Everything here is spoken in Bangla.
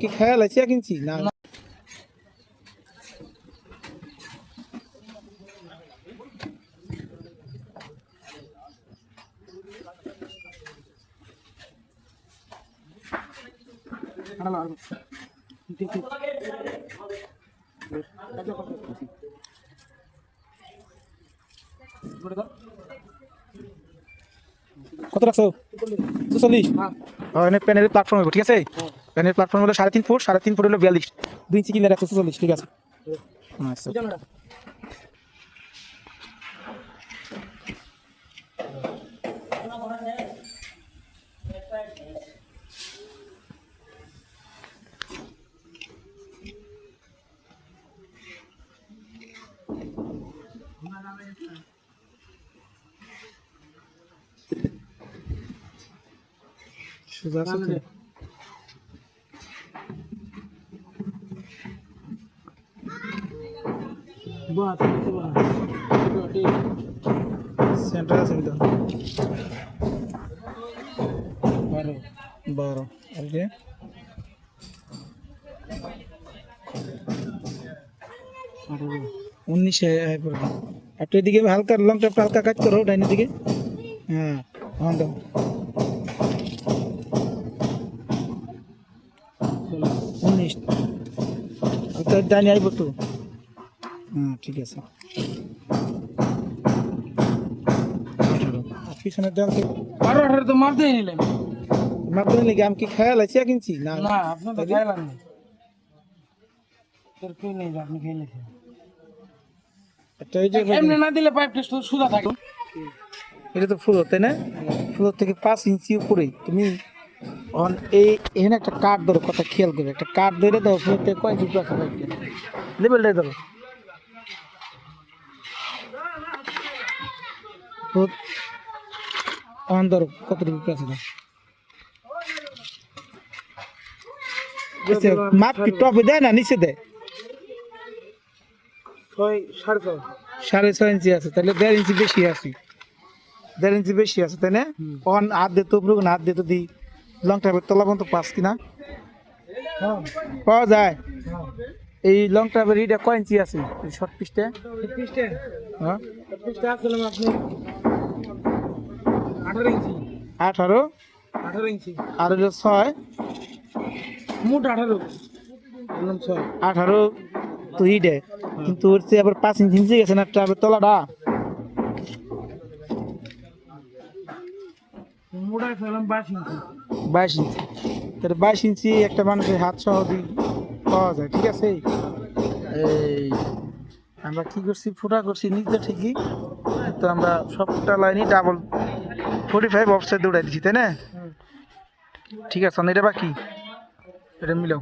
কি খেয়াল আছে কিনছি না কত রাখছো? চল্লিশ? প্যানেলের প্ল্যাটফর্ম ঠিক আছে? প্যানেলের প্ল্যাটফর্ম হলো সাড়ে তিন ফুট সাড়ে তিন ফুট হলো বিয়াল্লিশ। দুই ইঞ্চি কিনলে একশো চল্লিশ ঠিক আছে। আচ্ছা। আছে তো? সেন্টার আছে কিন্তু বারো বারো আর যে উনিশে আয় পড়বে একটু এদিকে হালকা লংটা একটু হালকা কাজ করো ডাইনের দিকে হ্যাঁ হ্যাঁ দাও উনিশ ওটা ডাইনে আইব তো হ্যাঁ ঠিক আছে। আর দাম কি? বারো আঠারো তো মারতেই নিলেন। মাপতে নাকি আমি কি খেয়াল আছে কিনছি? না। না আপনি তো খাইলাম না তোর কেউ নেই আপনি খেয়ে নিয়েছেন? একটা এমনি না দিলে পাইপটা সুদা থাকে। এটা তো ফুলো তাই না? ফুলোর থেকে পাঁচ ইঞ্চি উপরে তুমি অন এই এখানে একটা কাঠ ধরো কথা খেয়াল করে। একটা কাঠ ধরে দাও ফুলোর থেকে কয় ইঞ্চি পাঁচ লেবেলটাই ধরো। ফুল অন ধরো কতটুকু মাপ কি টপে দেয় না নিচে দেয়? সাড়ে ছয়। ইঞ্চি আছে তাহলে দেড় ইঞ্চি বেশি আছে। দেড় ইঞ্চি বেশি আছে তাই না? অন হাত দিয়ে তো হাত দিয়ে তো দিই লং টাইপের তলা পর্যন্ত পাস কিনা? হ্যাঁ। পাওয়া যায়। এই লং টাইপের এইটা কয় ইঞ্চি আছে? শর্ট পিসটা হ্যাঁ। আপনি আঠারো ইঞ্চি। আঠারো? আঠারো ইঞ্চি। আর হলো ছয়? মোট আঠারো। বললাম ছয়। আঠারো তো এইটা। কিন্তু ওর চেয়ে আবার পাঁচ ইঞ্চি নিচে গেছে না টাইপের তলাটা? মোটাই ফেলাম বাইশ ইঞ্চি। বাইশ ইঞ্চি। তাহলে বাইশ ইঞ্চি একটা মানুষের হাত সহ দিয়ে পাওয়া যায় ঠিক আছে? এই আমরা কি করছি ফুটা করছি নিচে ঠিকই। তো আমরা সবটা লাইনই ডাবল ফোর্টি ফাইভ অফসাইড দৌড়াই দিচ্ছি তাই না? ঠিক আছে এটা বাকি। এটা মিলাও